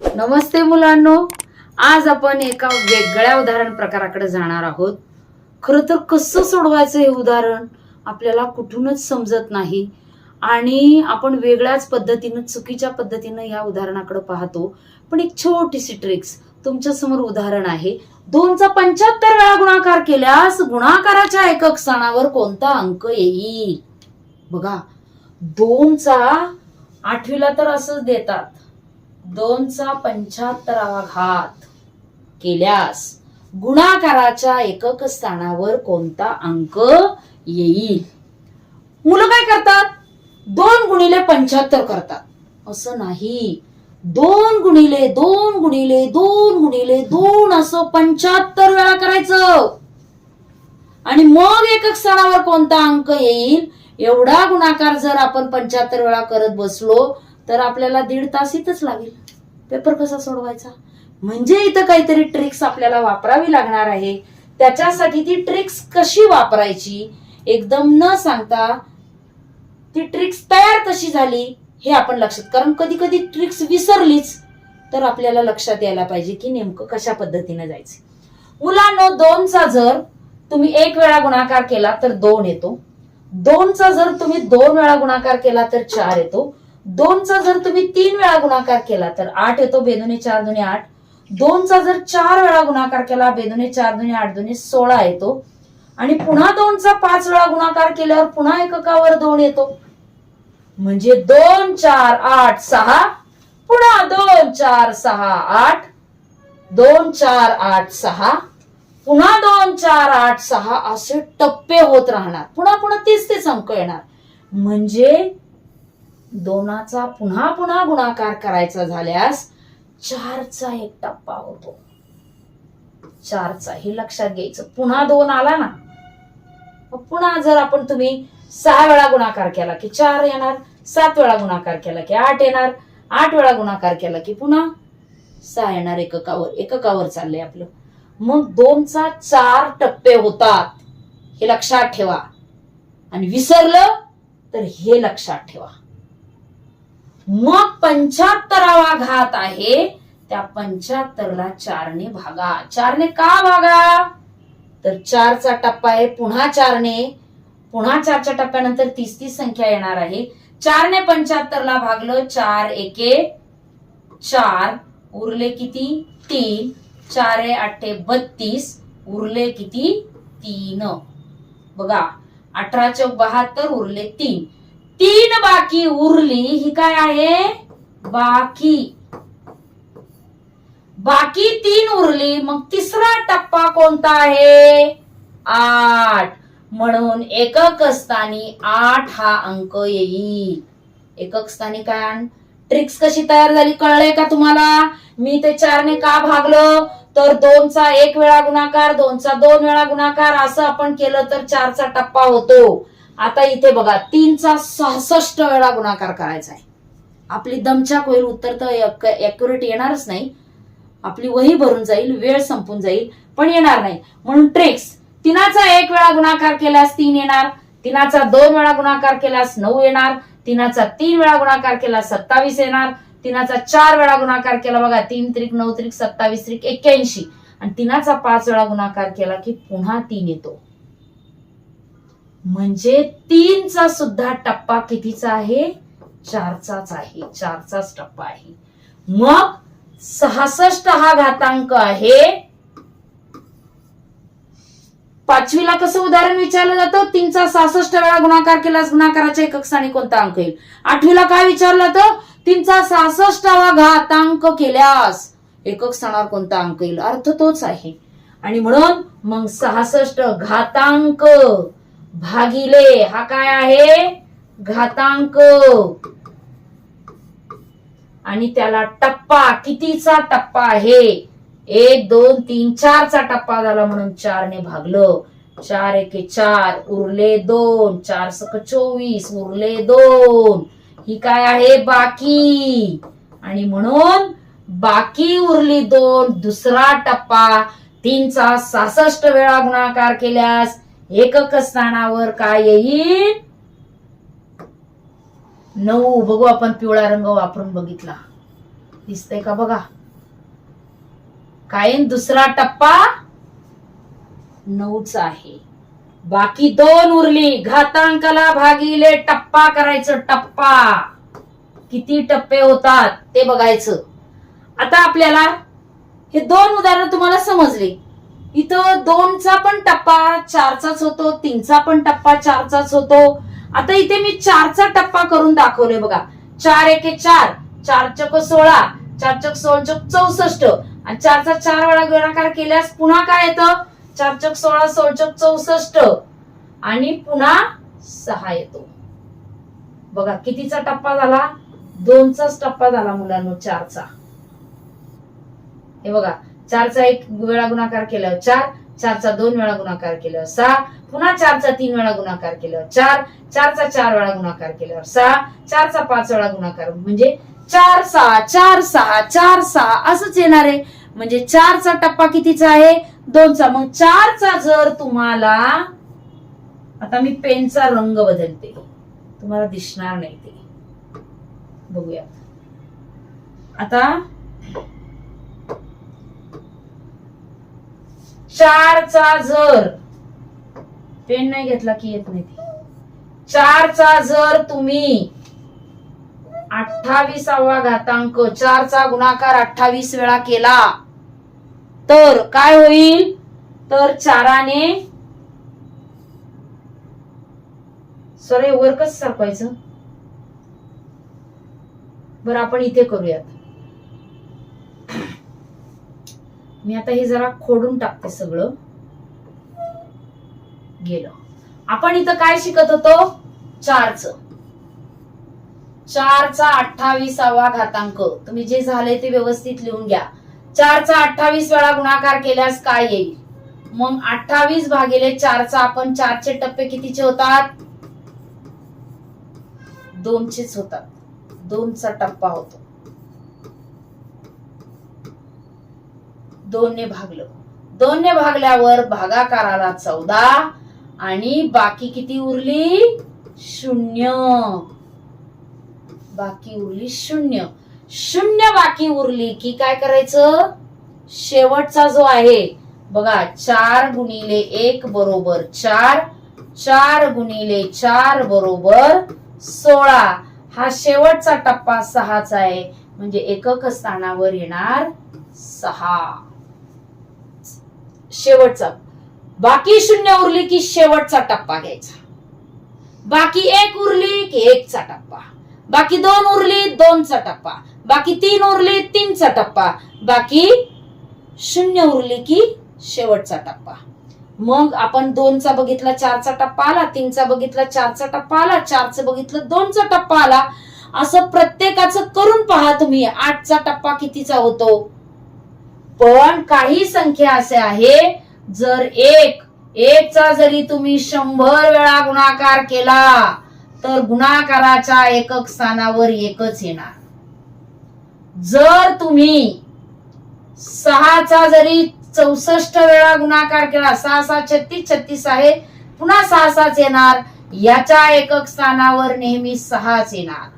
नमस्ते मुलांनो. आज आपण एका वेगळ्या उदाहरण प्रकाराकडे जाणार आहोत. खरं तर कसं सोडवायचं हे उदाहरण आपल्याला कुठूनच समजत नाही. आणि आपण वेगळ्याच पद्धतीनं चुकीच्या पद्धतीनं या उदाहरणाकडे पाहतो. पण एक छोटीशी ट्रिक्स तुमच्यासमोर उदाहरण आहे. दोनचा पंच्याहत्तर वेळा गुणाकार केल्यास गुणाकाराच्या एकक स्थानावर कोणता अंक येईल? बघा दोनचा आठवीला तर असंच देतात. दोनचा पंच्याहत्तरावा घात केल्यास गुणाकाराच्या एकक स्थानावर कोणता अंक येईल? मुलं काय करतात? दोन गुणिले पंच्याहत्तर करतात. असं नाही. दोन गुणिले दोन गुणिले दोन गुणिले दोन असं पंच्याहत्तर वेळा करायचं. आणि मग एकक स्थानावर कोणता अंक येईल? एवढा गुणाकार जर आपण पंच्याहत्तर वेळा करत बसलो तर आपल्याला दीड तास इथंच लागेल. पेपर कसा सोडवायचा? म्हणजे इथं काहीतरी ट्रिक्स आपल्याला वापरावी लागणार आहे. त्याच्यासाठी ती ट्रिक्स कशी वापरायची एकदम न सांगता ती ट्रिक्स तयार कशी झाली हे आपण लक्षात कारण कधी कधी ट्रिक्स विसरलीच तर आपल्याला लक्षात यायला पाहिजे की नेमकं कशा पद्धतीने जायचं. मुलांनो दोनचा जर तुम्ही एक वेळा गुणाकार केला तर दोन येतो. दोनचा जर तुम्ही दोन वेळा गुणाकार केला तर चार येतो. दोनचा जर तुम्ही तीन वेळा गुणाकार केला तर आठ येतो बेदुने चार दुने आठ. दोनचा जर चार वेळा गुणाकार केला बेदुने चार दुने आठ दुने सोळा येतो. आणि पुन्हा दोनचा पाच वेळा गुणाकार केल्यावर पुन्हा एककावर दोन येतो. म्हणजे दोन चार आठ सहा. पुन्हा दोन चार सहा आठ. दोन चार आठ सहा. पुन्हा दोन चार आठ सहा असे टप्पे होत राहणार. पुन्हा पुन्हा तेच ते अंक येणार. म्हणजे दोनाचा पुन्हा पुन्हा गुणाकार करायचा झाल्यास चारचा एक टप्पा होतो. चारचा हे लक्षात घ्यायचं. पुन्हा दोन आला ना? मग पुन्हा जर आपण तुम्ही सहा वेळा गुणाकार केला की चार येणार सात वेळा गुणाकार केला की आठ येणार आठ वेळा गुणाकार केला की पुन्हा सहा येणार एककावर. एककावर चाललंय आपलं. मग दोनचा चार टप्पे होतात. हे लक्षात ठेवा. आणि विसरलं तर हे लक्षात ठेवा. मग पंच्याहत्तरावा घात आहे. त्या पंच्याहत्तरला चारने भागा. चारने का भागा? तर चारचा टप्पा आहे पुन्हा चारने. पुन्हा चारच्या टप्प्यानंतर तीस तीस संख्या येणार आहे. चारने पंच्याहत्तरला भागलं चार एके चार. उरले किती? तीन. चार आठे बत्तीस. उरले किती? तीन. बघा अठरा चौक बहात्तर उरले तीन. तीन बाकी उरली ही काय आहे? बाकी. बाकी तीन उरली मग तिसरा टप्पा कोणता आहे? आठ. म्हणून एकक स्थानी आठ हा अंक येईल. एकक स्थानी काय ट्रिक्स कशी तयार झाली कळलंय का तुम्हाला? मी ते चारने का भागलो? तर दोनचा एक वेळा गुणाकार दोनचा दोन वेळा गुणाकार असं आपण केलं तर चारचा टप्पा होतो. आता इथे बघा तीनचा सहासष्ट वेळा गुणाकार करायचा आहे. आपली दमछाक होईल उत्तर तर अॅक्युरेट येणारच नाही. आपली वही भरून जाईल वेळ संपून जाईल पण येणार नाही. म्हणून ट्रिक्स तिनाचा एक वेळा गुणाकार केल्यास तीन येणार तिनाचा दोन वेळा गुणाकार केल्यास नऊ येणार तिनाचा तीन वेळा गुणाकार केल्यास सत्तावीस येणार तिनाचा चार वेळा गुणाकार केला बघा तीन त्रिक नऊ त्रिक सत्तावीस त्रिक एक्क्याऐंशी आणि तिनाचा पाच वेळा गुणाकार केला की पुन्हा तीन येतो. म्हणजे तीनचा सुद्धा टप्पा कितीचा आहे? चारचाच आहे. चारचाच टप्पा आहे. मग सहासष्ट हा घातांक आहे. पाचवीला कसं उदाहरण विचारलं जातं? तीनचा सहासष्ट वेळा गुणाकार केल्यास गुणाकाराच्या एकक स्थानी कोणता अंक येईल? आठवीला काय विचारलं जातं? तीनचा सहासष्ट हा घातांक केल्यास एकक स्थानावर कोणता अंक येईल? अर्थ तोच आहे. आणि म्हणून मग सहासष्ट घातांक भागिले. हा काय आहे? घातांक. आणि त्याला टप्पा. कितीचा टप्पा आहे? एक दोन तीन चारचा टप्पा झाला म्हणून चारने भागलं. चार एके चार. उरले दोन. चार सक चोवीस. उरले दोन. ही काय आहे? बाकी. आणि म्हणून बाकी उरली दोन. दुसरा टप्पा. तीनचा सहासष्ट वेळा गुणाकार केल्यास एकक स्थानावर काय येईल? नऊ. बघू आपण पिवळा रंग वापरून बघितला. दिसतंय का बघा? काय दुसरा टप्पा नऊच आहे. बाकी दोन उरली. घातांकाला भागिले टप्पा करायचं टप्पा. किती टप्पे होतात ते बघायचं. आता आपल्याला हे दोन उदाहरण तुम्हाला समजले. इथं दोनचा पण टप्पा चारचाच होतो तीनचा पण टप्पा चारचाच होतो. आता इथे मी चारचा टप्पा करून दाखवले बघा. चार एके चार चार चक सोळा चार चक सोळ चक चौसष्ट. आणि चारचा चार वेळा गुणाकार केल्यास पुन्हा काय येतं? चार चक सोळा सोळ चक चौसष्ट. आणि पुन्हा सहा येतो. बघा कितीचा टप्पा झाला? दोनचाच टप्पा झाला मुलांनो चारचा. हे बघा चारचा एक वेळा गुणाकार केल्यावर चार चारचा दोन वेळा गुणाकार केल्यावर सहा पुन्हा चारचा तीन वेळा गुणाकार केल्यावर चार चारचा चार वेळा गुणाकार केल्यावर सहा चारचा पाच वेळा गुणाकार म्हणजे चार सहा चार सहा चार सहा असंच येणार आहे. म्हणजे चारचा टप्पा कितीचा आहे? दोनचा. मग चारचा जर तुम्हाला आता मी पेनचा रंग बदलते. तुम्हाला दिसणार नाही ते. बघूया. आता चारचा जर. पेन नाही घेतला की येत नाही चारचा जर तुम्ही अठ्ठावीसावा घातांक चारचा गुणाकार अठ्ठावीस वेळा केला तर काय होईल? तर चाराने सरे वर कसं सरपायचं बरं आपण इथे करूयात. मी आता हे जरा खोडून टाकते सगळं. गेलं. आपण इथं काय शिकत होतो? चारच. चारचा अठ्ठावीसावा घातांक. तुम्ही जे झाले ते व्यवस्थित लिहून घ्या. चारचा अठ्ठावीस वेळा गुणाकार केल्यास काय येईल? मग अठ्ठावीस भागिले चारचा आपण चारचे टप्पे कितीचे होतात? दोनचेच होतात. दोनचा टप्पा होतो. दोनने भागलं. दोनने भागल्यावर भागाकाराला चौदा आणि बाकी किती उरली? शून्य. बाकी उरली शून्य. शून्य बाकी उरली की काय करायचं? शेवटचा जो आहे बघा चार गुणिले एक बरोबर चार चार गुणिले चार बरोबर सोळा. हा शेवटचा टप्पा सहाचा आहे म्हणजे एकक स्थानावर येणार सहा. शेवटचा. बाकी शून्य उरली की शेवटचा टप्पा घ्यायचा. बाकी एक उरली की एकचा टप्पा. बाकी दोन उरली दोनचा टप्पा. बाकी तीन उरली तीनचा टप्पा. बाकी शून्य उरली की शेवटचा टप्पा. मग आपण दोनचा बघितला चारचा टप्पा आला तीनचा बघितला चारचा टप्पा आला चारचं बघितलं दोनचा टप्पा आला. असं प्रत्येकाचं करून पहा तुम्ही आठचा टप्पा कितीचा होतो? पण काही संख्या असे आहे जर एक एकचा जरी तुम्ही शंभर वेळा गुणाकार केला तर गुणाकाराच्या एकक स्थानावर एकच येणार. जर तुम्ही सहाचा जरी चौसष्ट वेळा गुणाकार केला सहा सहा छत्तीस छत्तीस आहे पुन्हा सहा सहाच येणार याच्या एकक स्थानावर नेहमी सहाच येणार.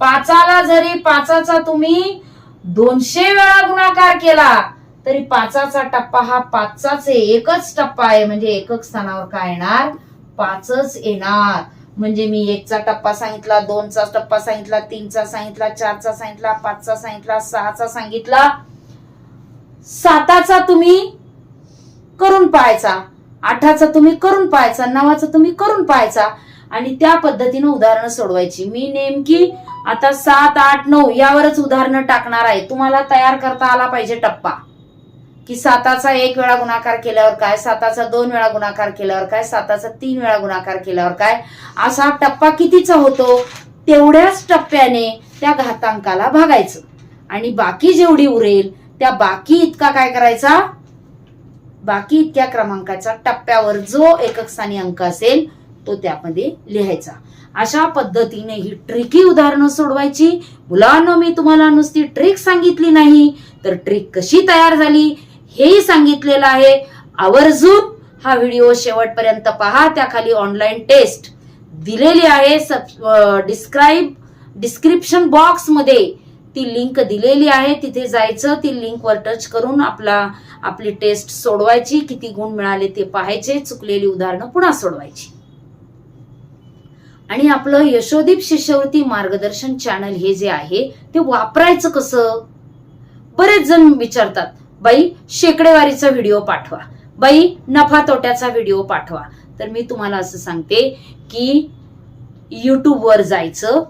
पाचाला जरी पाचाचा तुम्ही दोनशे वेळा गुणाकार केला तरी पाचाचा टप्पा हा पाचचाच एकच टप्पा आहे म्हणजे एकक स्थानावर काय येणार? पाचच येणार. म्हणजे मी एकचा टप्पा सांगितला दोनचा टप्पा सांगितला तीनचा सांगितला चारचा सांगितला पाचचा सांगितला सहाचा सांगितला. साताचा तुम्ही करून पाहायचा आठाचा तुम्ही करून पाहायचा नवाचा तुम्ही करून पाहायचा. आणि त्या पद्धतीनं उदाहरणं सोडवायची. मी नेमकी आता सात आठ नऊ यावरच उदाहरणं टाकणार आहे. तुम्हाला तयार करता आला पाहिजे टप्पा. की साताचा एक वेळा गुणाकार केल्यावर काय साताचा दोन वेळा गुणाकार केल्यावर काय साताचा तीन वेळा गुणाकार केल्यावर काय? असा टप्पा कितीचा होतो? तेवढ्याच टप्प्याने त्या घातांकाला भागायचं. आणि बाकी जेवढी उरेल त्या बाकी इतका काय करायचा? बाकी इतक्या क्रमांकाचा टप्प्यावर जो एकक स्थानी अंक असेल तो त्यामध्ये लिहायचा. अशा पद्धतीने ही ट्रिकी उदाहरणं सोडवायची. मुलांना मी तुम्हाला नुसती ट्रिक सांगितली नाही तर ट्रिक कशी तयार झाली हेही सांगितलेलं आहे. आवर्जून हा व्हिडिओ शेवटपर्यंत पहा. त्याखाली ऑनलाईन टेस्ट दिलेली आहे. सब डिस्क्राईब डिस्क्रिप्शन बॉक्समध्ये ती लिंक दिलेली आहे. तिथे जायचं ती लिंकवर टच करून आपला आपली टेस्ट सोडवायची. किती गुण मिळाले ते पाहायचे. चुकलेली उदाहरणं पुन्हा सोडवायची. आणि आपलं यशोदीप शिष्यवृत्ती मार्गदर्शन चॅनल हे जे आहे ते वापरायचं कसं? बरेच जण विचारतात बाई शेकडेवारीचा व्हिडिओ पाठवा. बाई नफा तोट्याचा व्हिडिओ पाठवा. तर मी तुम्हाला असं सांगते की युट्यूबवर जायचं.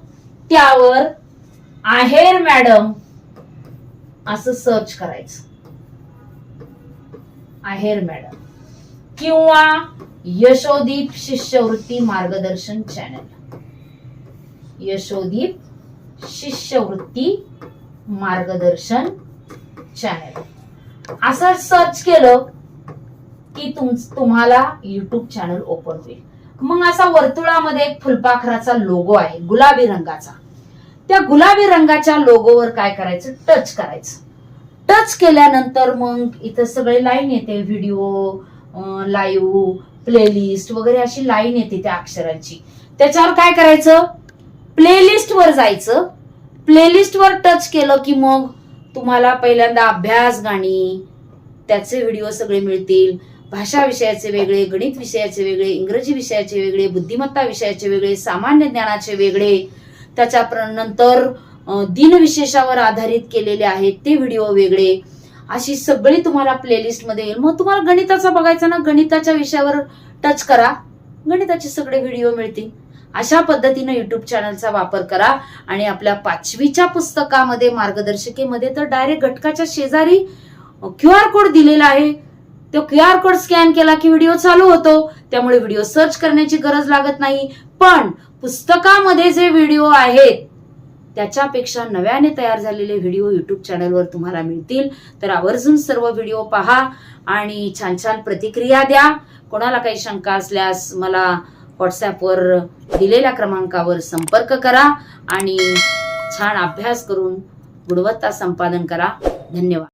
त्यावर आहेर मॅडम असं सर्च करायचं. आहेर मॅडम. किंवा यशोदीप शिष्यवृत्ती मार्गदर्शन चॅनल यशोदीप शिष्यवृत्ती मार्गदर्शन चॅनल असं सर्च केलं की तुम तुम्हाला युट्यूब चॅनल ओपन होईल. मग असा वर्तुळामध्ये एक फुलपाखराचा लोगो आहे गुलाबी रंगाचा. त्या गुलाबी रंगाच्या लोगोवर काय करायचं? टच करायचं. टच केल्यानंतर मग इथं सगळे लाईन येते व्हिडिओ लाईव्ह प्लेलिस्ट वगैरे अशी लाईन येते त्या अक्षरांची. त्याच्यावर काय करायचं? प्लेलिस्ट वर जायचं. प्लेलिस्ट वर टच केलं की मग तुम्हाला पहिल्यांदा अभ्यास गाणी त्याचे व्हिडिओ सगळे मिळतील. भाषा विषयाचे वेगळे गणित विषयाचे वेगळे इंग्रजी विषयाचे वेगळे बुद्धिमत्ता विषयाचे वेगळे सामान्य ज्ञानाचे वेगळे. त्याच्या नंतर दिनविशेषावर आधारित केलेले आहेत ते व्हिडिओ वेगळे. अशी सगळी तुम्हाला प्लेलिस्टमध्ये येईल. मग तुम्हाला गणिताचा बघायचा ना गणिताच्या विषयावर टच करा. गणिताचे सगळे व्हिडिओ मिळतील. अशा पद्धतीनं युट्यूब चॅनलचा वापर करा. आणि आपल्या पाचवीच्या पुस्तकामध्ये मार्गदर्शिकेमध्ये तर डायरेक्ट घटकाच्या शेजारी क्यू आर कोड दिलेला आहे. तो क्यू आर कोड स्कॅन केला की व्हिडिओ चालू होतो. त्यामुळे व्हिडिओ सर्च करण्याची गरज लागत नाही. पण पुस्तकामध्ये जे व्हिडिओ आहेत त्याच्यापेक्षा नव्याने तयार झालेले व्हिडिओ युट्यूब चॅनलवर तुम्हाला मिळतील. तर आवर्जून सर्व व्हिडिओ पहा आणि छान छान प्रतिक्रिया द्या. कोणाला काही शंका असल्यास मला व्हॉट्सॲपवर दिलेल्या क्रमांकावर संपर्क करा आणि छान अभ्यास करून गुणवत्ता संपादन करा. धन्यवाद.